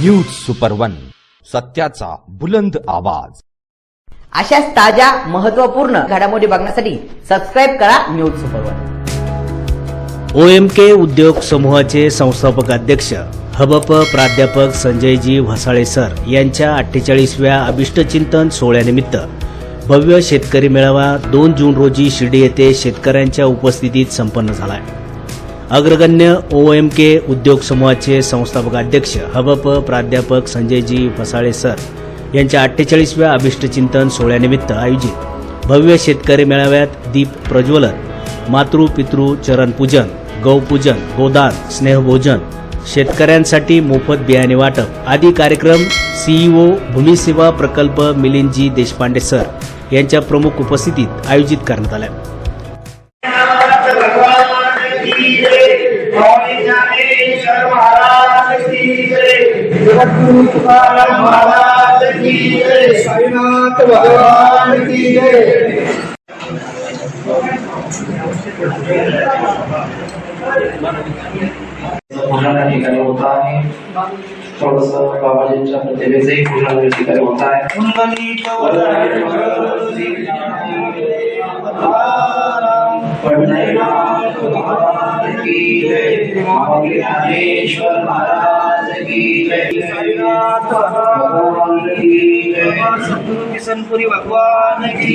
News super one सत्याचा बुलंद आवाज. अशाच ताज्या महत्त्वपूर्ण घडामोडी बघण्यासाठी सबस्क्राईब करा न्यूज सुपरवर ओ एम के उद्योग समूहाचे संस्थापक अध्यक्ष हबप प्राध्यापक संजयजी व्हसाळे सर यांच्या अठ्ठेचाळीसव्या अभिष्टचिंतन सोहळ्यानिमित्त भव्य शेतकरी मेळावा दोन जून रोजी शिर्डी येथे शेतकऱ्यांच्या उपस्थितीत संपन्न झाला अग्रगण्य ओ एम के उद्योग समूहाचे संस्थापक अध्यक्ष हबप प्राध्यापक संजयजी फसाळे सर यांच्या अठ्ठेचाळीसव्या अभिष्टचिंतन सोहळ्यानिमित्त आयोजित भव्य शेतकरी मेळाव्यात दीप प्रज्वलन मातृ पितृ चरणपूजन गौपूजन गोदान स्नेहभोजन शेतकऱ्यांसाठी मोफत बियाणे वाटप आदी कार्यक्रम सीईओ भूमिसेवा प्रकल्प मिलिंदजी देशपांडे सर यांच्या प्रमुख उपस्थितीत आयोजित करण्यात आल्या महाराज की जय साईनाथ भगवान की जय ठिकाणी होता आहे थोडस बाबाजींच्या प्रतिभेचंही पूजा ठिकाणी होत आहे महाराज किसनपुरी भगवान की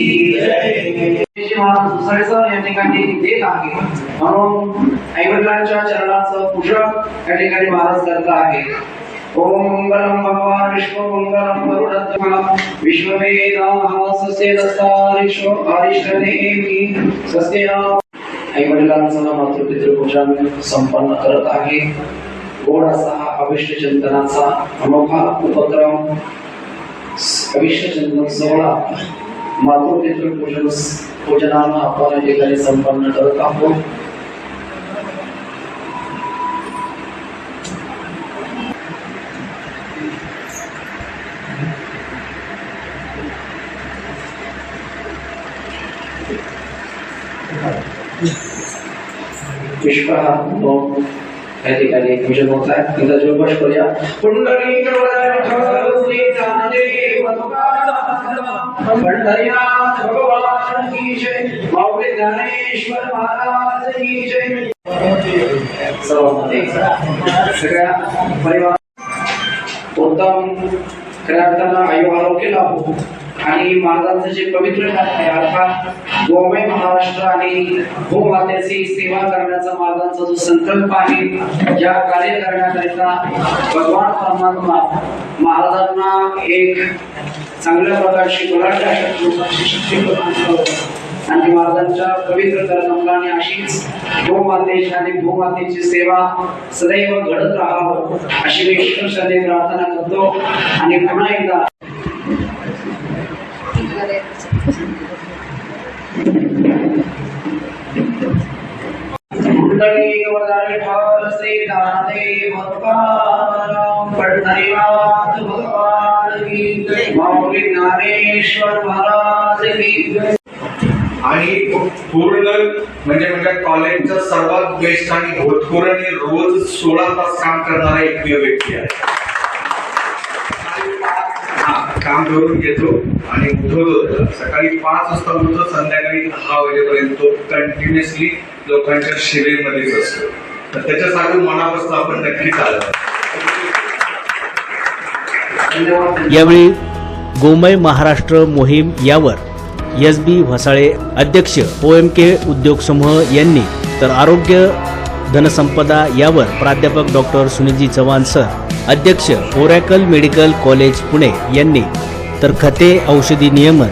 या ठिकाणी देत आहे म्हणून आईवडिलांच्या चरणाचं पूजन या ठिकाणी महाराज करत आहे ओम मंगलम भगवान विश्व मंगलम आई वडिलांचा मातृपितृ पूजन संपन्न करत आहे गोड असा हा अभिष्ट चिंतनाचा अनोखा उपक्रम अभिष्ट चिंतन सोहळा मातृपितृ पूजन पूजनानं आपण या ठिकाणी संपन्न करत आहोत. विश्व हा या ठिकाणी पूजन होत आहे. तिथं जोगश करूया. पंढरीनाथ भगवान की जय ज्ञानेश्वर महाराज की जय सर्वांमध्ये सगळ्या परिवार उत्तम खऱ्या अर्थानं आयु आरोग्य लाभो आणि महाराजांचं जे पवित्र कार्य आहे अर्थात गोवे महाराष्ट्र आणि भूमातेची सेवा करण्याचा महाराजांचा जो संकल्प आहे या कार्य करण्याकरिता भगवान परमात्मा महाराजांना एक चांगल्या प्रकारची मराठी लोकांची शक्ती प्रदान आणि महाराजांच्या पवित्र कर्मकाने अशीच गोमातेची आणि भूमातेची सेवा सदैव घडत राहावं अशी मी ईश्वर प्रार्थना करतो. आणि पुन्हा एकदा कुंडली से दाने भगवान पंढरीनाथ भगवान की माऊली ज्ञानेश्वर महाराज की आणि पूर्ण म्हणजे म्हणजे कॉलेजचा सर्वात बेस्ट आणि भोतपूर आणि रोज सोळा तास काम करणारा एकमेव व्यक्ती आहे. काम करून घेतो आणि उठवतो. सकाळी पाच वाजता उठतो संध्याकाळी दहा वाजेपर्यंत कंटिन्युअसली लोकांच्या सेवेमध्येच असतो तर त्याच्यासाठी मनापासून आपण नक्की चालतो यावेळी गोमय महाराष्ट्र मोहीम यावर एस बी व्हसाळे अध्यक्ष ओ एम के उद्योग समूह यांनी तर आरोग्य धनसंपदा यावर प्राध्यापक डॉक्टर सुनीलजी चव्हाण सर अध्यक्ष ओरॅकल मेडिकल कॉलेज पुणे यांनी तर खते औषधी नियमन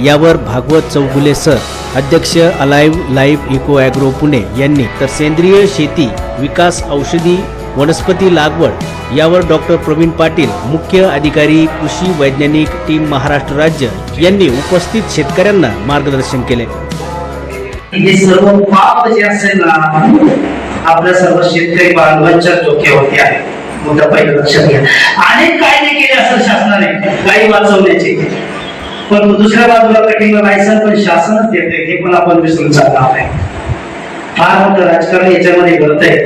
यावर भागवत चौगुले सर अध्यक्ष alive live eco agro Pune यांनी तर सेंद्रिय शेती विकास औषधी वनस्पती लागवड यावर डॉक्टर प्रवीण पाटील मुख्य अधिकारी कृषी वैज्ञानिक टीम महाराष्ट्र राज्य यांनी उपस्थित शेतकऱ्यांना मार्गदर्शन केले. हे सर्व पाप जे असेल ना आपल्या सर्व शेतकरी बांधवांच्या डोक्यावरती आहे. मुद्दा पहिलं लक्षात घ्या. अनेक कायदे केले असेल शासनाने गायी वाचवण्याचे. पण दुसऱ्या बाजूला कटिंग लायसन पण शासनच देते हे पण आपण विसरून चालणार नाही. फार मोठं राजकारण याच्यामध्ये घडत आहे.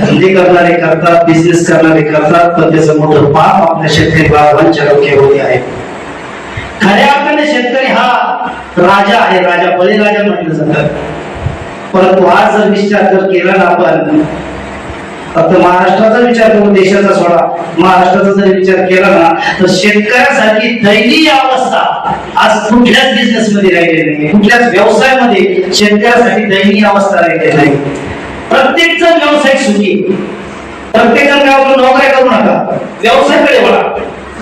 धंदे करणारे करतात बिझनेस करणारे करतात पण त्याचं मोठं पाप आपल्या शेतकरी बाबांच्या डोक्यावरती आहे. खऱ्या अर्थाने शेतकरी हा राजा आहे राजा बळीराजा म्हटलं जातात परंतु आज जर विचार जर केला ना आपण फक्त महाराष्ट्राचा विचार करून देशाचा सोडा. महाराष्ट्राचा जर विचार केला ना तर शेतकऱ्यासाठी दैनीय अवस्था आज कुठल्याच बिझनेस मध्ये राहिलेली नाही. कुठल्याच व्यवसायामध्ये शेतकऱ्यासाठी दैनीय अवस्था राहिलेली नाही. प्रत्येक जण व्यावसायिक सुखी. प्रत्येक जण काय आपण नोकऱ्या करू नका. व्यवसायाकडे वळा.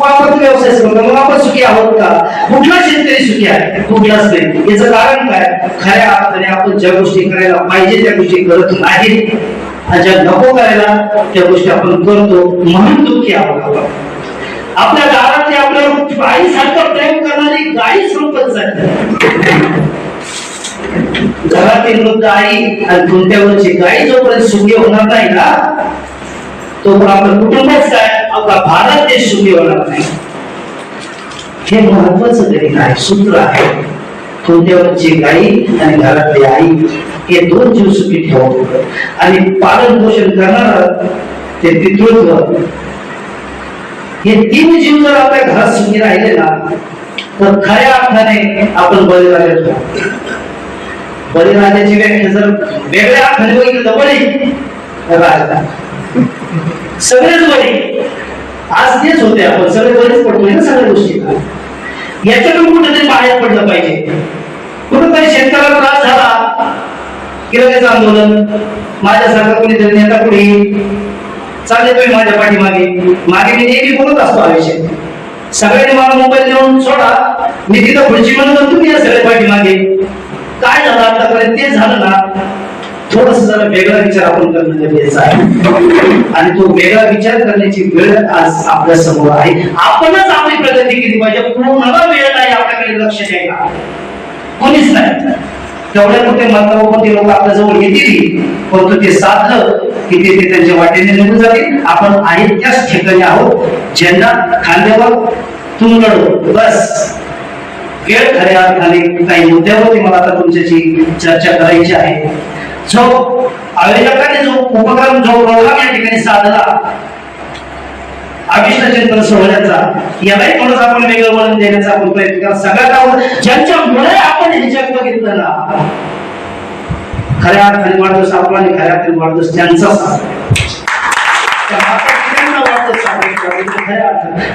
आपण व्यवसाय करतो. मग आपण सुखी आहोत का? कुठला शेतकरी सुखी आहे? कुठलाच नाही. याचं कारण काय? खऱ्या अर्थाने आपण ज्या गोष्टी करायला पाहिजे त्या गोष्टी करत नाही. ज्या नको करायला त्या गोष्टी आपण करतो म्हणून दुःखी आहोत आपण. आपल्या दारातली आपल्यावर आईसारखं प्रेम करणारी गाई संपत जाते. घरातील वृद्ध आई आणि कोणत्यावरची गाई जोपर्यंत सुखी होणार नाही ना तो पण आपलं कुटुंबच काय? आपला भारत देश सुखी होणार नाही. हे महत्वाचं तरी काय? सूत्र आहे. तुमच्यावरची गाई आणि घरातली आई हे दोन जीव सुखी ठेवा आणि पालन पोषण करणार ते पितृत्व. हे तीन जीव जर आपल्या घरात सुखी राहिले ना तर खऱ्या अर्थाने आपण बळीराजा ठरतो. बळीराजाची व्याख्या जर वेगळ्या अर्थाने बघितलं तर बळी राजा. सगळेच बळी. आज तेच होते आपण सगळे बळीच पडतोय ना सगळ्या गोष्टी याच्यातून कुठेतरी बाहेर पडलं पाहिजे. कुठेतरी शेतकऱ्याला त्रास झाला. की लगेच आंदोलन. माझ्यासारखा कोणीतरी नेता कोणी चालले तुम्ही माझ्या पाठीमागे. मागे मी नेहमी बोलत असतो हा विषय. सगळ्यांनी मला मोबाईल देऊन सोडा. मी तिथं खुर्ची म्हणून तुम्ही या सगळ्या पाठीमागे. काय झालं आतापर्यंत? ते झालं ना. थोडस जरा वेगळा विचार आपण करणं गरजेचं आहे. आणि तो वेगळा विचार करण्याची वेळ आज आपल्यासमोर आहे. आपणच आपली प्रगती केली पाहिजे. कोणाला वेळ नाही आपल्याकडे लक्ष द्यायला. कोणीच नाही. तेवढ्या मोठे मतावर ते लोक आपल्या जवळ येतील. परंतु ते साधलं की ते ते त्यांच्या वाटेने निघून जातील. आपण आहे त्याच ठिकाणी आहोत. ज्यांना खांद्यावर तुंगड बस. वेळ खऱ्या अर्थाने काही मुद्द्यावरती मला आता तुमच्याशी चर्चा करायची आहे. जो आयोजकाने जो उपक्रम जो प्रोग्राम या ठिकाणी साधला अभिष्ट चिंतन सोहळ्याचा यालाही थोडंसं आपण वेगळं वळण देण्याचा आपण प्रयत्न करा. सगळ्यात आवड ज्यांच्यामुळे आपण हे जग बघितलं खऱ्या अर्थाने वाढदिवस आपला आणि खऱ्या अर्थाने वाढदिवस त्यांचा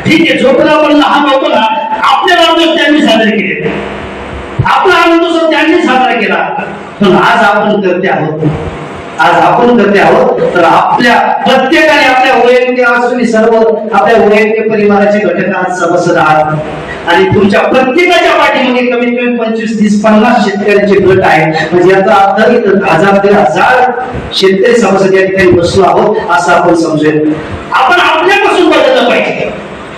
ठीक आहे जोपर्यंत आपण लहान होतो ना आपले वाढदिवस त्यांनी साजरे केले. आपला आनंद त्यांनी साजरा केला. पण आज आपण करते आहोत. आज आपण करते आहोत तर आपल्या प्रत्येकाने आपल्या वैयक्तिक असून सर्व आपल्या वैयक्तिक परिवाराचे घटक आज सभासद आहात. आणि तुमच्या प्रत्येकाच्या पाठीमध्ये कमीत कमी पंचवीस तीस पन्नास शेतकऱ्यांचे गट आहेत. म्हणजे याचा अर्थ हजार ते हजार शेतकरी सभासद या ठिकाणी बसलो आहोत असं आपण समजूया आपण आपल्यापासून बदललं पाहिजे.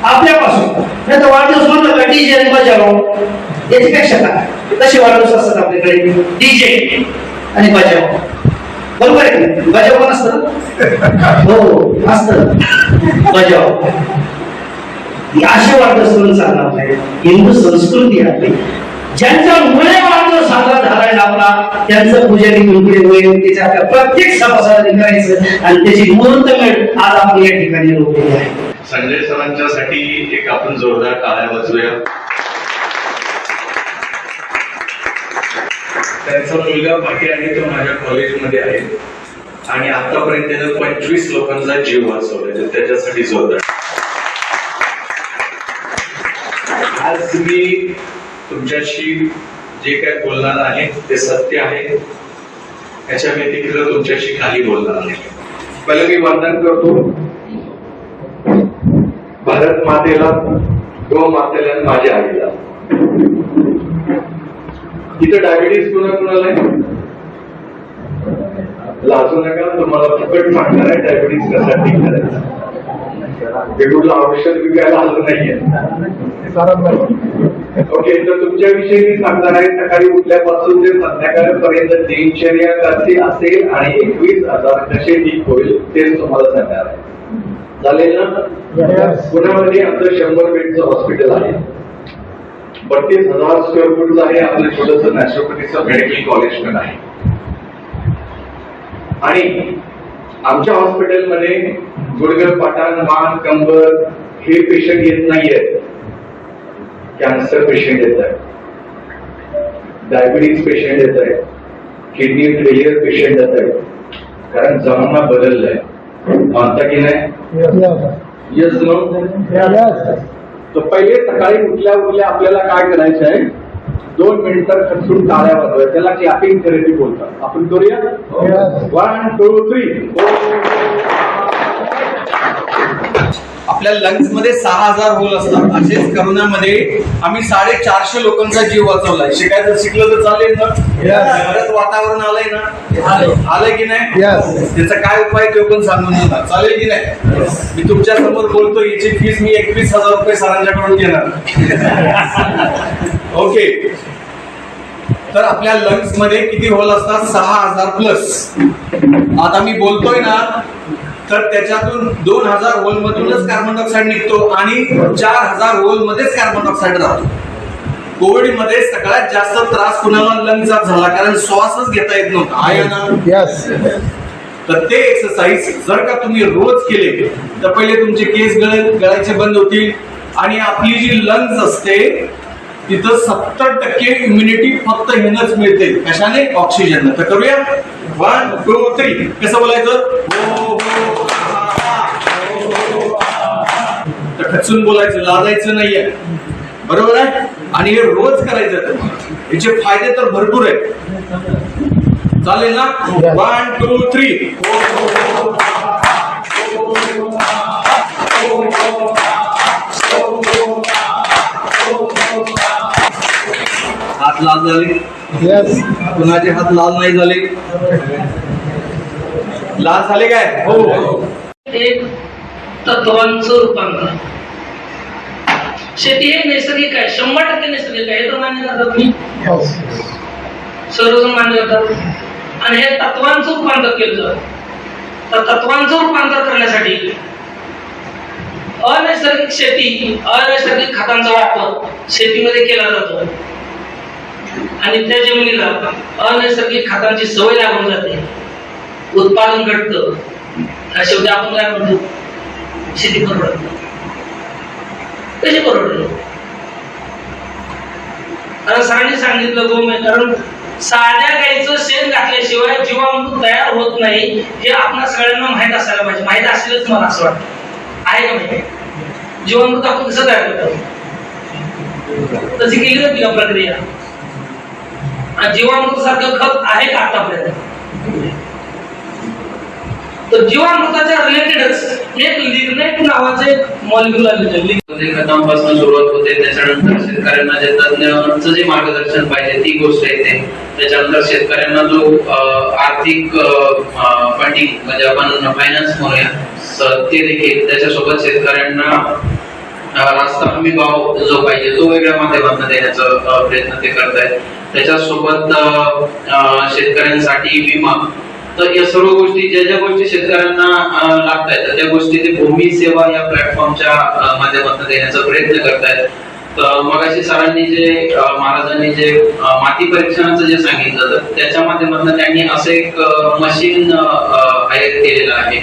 आपल्यापासून. नाही तर वाढदिवस म्हणलं का? डीजे आणि बजाव याच्यापेक्षा काय? तसे वाढदिवस असतात आपल्याकडे? डीजे आणि बजाव बरोबर आहे बजाव पण असत हो असत. बजाव असे वाढदिवस करून चालणार नाही. हिंदू संस्कृती आपली ज्यांच्यामुळे वाढदिवस साजरा झालाय ना आपला त्यांचं पूजारी इकडून होईल त्याच्या आपल्या प्रत्येक सभासदाने करायचं आणि त्याची मुहूर्त वेळ आज आपण या ठिकाणी रोवलेली आहे. संजय सरांच्यासाठी एक आपण जोरदार टाळ्या वाजूया त्यांचा मुलगा बाकी आहे तो माझ्या कॉलेजमध्ये आहे. आणि आतापर्यंत त्यानं पंचवीस लोकांचा जीव वाचवला तर त्याच्यासाठी जोरदार. आज मी तुमच्याशी जे काय बोलणार आहे ते सत्य आहे. याच्या व्यतिरिक्त तुमच्याशी काही बोलणार नाही. पहिलं मी वंदन करतो. भारत मातेला गो मातेला माझ्या आईला. इथं डायबिटीस कुणा कुणाला आहे? लाजू नका तुम्हाला फुकट सांगणार आहे डायबिटीस कसा ठीक करायचा? हे औषध विकायला आलं नाहीये. ओके तर तुमच्याविषयी मी सांगणार आहे सकाळी उठल्यापासून ते संध्याकाळपर्यंत दिनचर्या कशी असेल आणि एकवीस हजार कसे ठीक होईल तेच तुम्हाला सांगणार आहे. चालेल ना? पुण्यामध्ये आमचं शंभर बेडचं हॉस्पिटल आहे. बत्तीस हजार स्क्वेअर फूटचं आहे आपलं छोटस नॅचरोपॅथीचं मेडिकल कॉलेज पण आहे. आणि आमच्या हॉस्पिटलमध्ये गुडघे पठाण मान कंबर हे पेशंट येत नाहीये. कॅन्सर पेशंट येत आहे. डायबिटीज पेशंट येत आहे. किडनी फेलियर पेशंट येत आहे. कारण जमाना बदललाय. मानता की नाही? येस तर पहिले सकाळी उठल्या उठल्या आपल्याला काय करायचं आहे? दोन मिनिटं खचून टाळ्या वाजवायच्या. त्याला क्लॅपिंग थेरपी बोलतात. आपण करूया? वन टू थ्री आपल्या लंग्समध्ये सहा हजार होल असतात. असेच करोनामध्ये आम्ही साडेचारशे लोकांचा जीव वाचवलाय. शिकायचं शिकलं तर चालेल ना? परत वातावरण आलंय ना? आलंय. की नाही? त्याचा काय उपाय तो पण सांगून देणार. चालेल की नाही? मी तुमच्यासमोर बोलतो याची फीस मी एकवीस हजार रुपये सरांच्याकडून घेणार. ओके तर आपल्या लंग्समध्ये किती होल असतात? सहा हजार प्लस आता मी बोलतोय ना तर त्याच्यातून दोन हजार होल मधूनच कार्बन डायऑक्साईड निघतो आणि चार हजार होल मध्येच कार्बन डायऑक्साईड राहतो. कोविडमध्ये सगळ्यात जास्त त्रास कुणाला लंगचा झाला? कारण श्वासच घेता येत नव्हता. आहे ना? तर ते एक्सरसाइज जर का तुम्ही रोज केले तर पहिले तुमचे केस गळ गळायचे बंद होतील. आणि आपली जी लंग्स असते तिथं सत्तर टक्के इम्युनिटी फक्त हिनच मिळते. कशाने? ऑक्सिजन तर करूया. वन टू थ्री कसं बोलायचं? खचून बोलायचं लाजायचं नाहीये. बरोबर आहे? आणि हे रोज करायचं याचे फायदे तर भरपूर आहेत. चालेल ना? वन टू थ्री हात लाल झाले. कुणाचे हात लाल नाही झाले? लाल झाले काय? हो. एक तत्वांचं रूपांतर. शेती हे नैसर्गिक आहे शंभर टक्के नैसर्गिक आहे हे तर मान्य करतात मी सर्वजण मान्य करतात. आणि हे तत्वांचं रूपांतर केलं जातं. तर तत्वांचं रूपांतर करण्यासाठी अनैसर्गिक शेती अनैसर्गिक खतांचा वापर शेतीमध्ये केला जातो. आणि त्या जमिनीला अनैसर्गिक खतांची सवय लागून जाते. उत्पादन घटतं. शेवटी आपण काय म्हणतो? शेती परवडत नाही. त्याने परवडलं कारण सरांनी सांगितलं गोमे कारण साध्या गाईचं शेण घातल्याशिवाय जीवामृत तयार होत नाही हे आपल्या सगळ्यांना माहीत असायला पाहिजे. माहीत असेलच मला असं वाटतं. आहे का माहिती? जीवामृत आपण कसं तयार करतो? तशी केली होती का प्रक्रिया? जीवामृत सारखं खत आहे का आतापर्यंत? तर जीवामृताच्या रिलेटेडच एक लिग्नेट नावाचं एक मॉलिक्युल आलेलं खतांपासून सुरुवात होते त्याच्यानंतर शेतकऱ्यांना जे तज्ञांचं जे मार्गदर्शन पाहिजे ती गोष्ट येते. त्याच्यानंतर शेतकऱ्यांना जो आर्थिक फंडिंग म्हणजे आपण फायनान्स म्हणूया ते देखील त्याच्यासोबत शेतकऱ्यांना रास्ता हमी भाव जो पाहिजे तो वेगळ्या माध्यमातून देण्याचा प्रयत्न ते करत आहेत त्याच्यासोबत शेतकऱ्यांसाठी विमा तर या सर्व गोष्टी ज्या ज्या गोष्टी शेतकऱ्यांना लागत आहेत त्या गोष्टी ते भूमी सेवा या प्लॅटफॉर्मच्या माध्यमातून देण्याचा प्रयत्न करतायत. तर मगाशी सरांनी जे महाराजांनी जे माती परीक्षणाचं जे सांगितलं तर त्याच्या माध्यमातून त्यांनी असं एक मशीन हायर केलेलं आहे.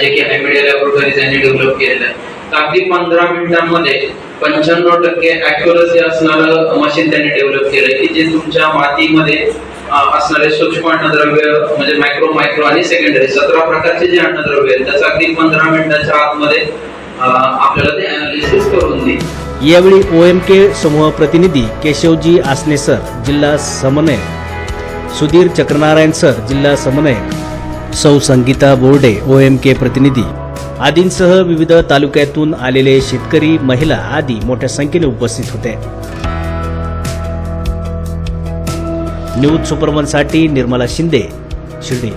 जे की हायमेडिया लॅबोरेटरी त्यांनी डेव्हलप केलेलं आहे. तर अगदी पंधरा मिनिटांमध्ये पंच्याण्णव टक्के अॅक्युरसी असणारं मशीन त्यांनी डेव्हलप केलं की जे तुमच्या मातीमध्ये असणारे सूक्ष्म अन्नद्रव्य म्हणजे मायक्रो मायक्रो आणि सेकंडरी सतरा प्रकारचे जे अन्नद्रव्य आहेत त्याचं अगदी पंधरा मिनिटाच्या आतमध्ये आपल्याला ते अनालिसिस करून देईल. यावेळी ओ एम के समूह प्रतिनिधी केशवजी आसने सर जिल्हा समन्वय सुधीर चक्रनारायण सर जिल्हा समन्वय सौ Sangeeta Borde O M K प्रतिनिधी आदींसह विविध तालुक्यातून आलेले शेतकरी महिला आदी मोठ्या संख्येने उपस्थित होते. न्यूज सुपरमनसाठी निर्मला शिंदे शिर्डी.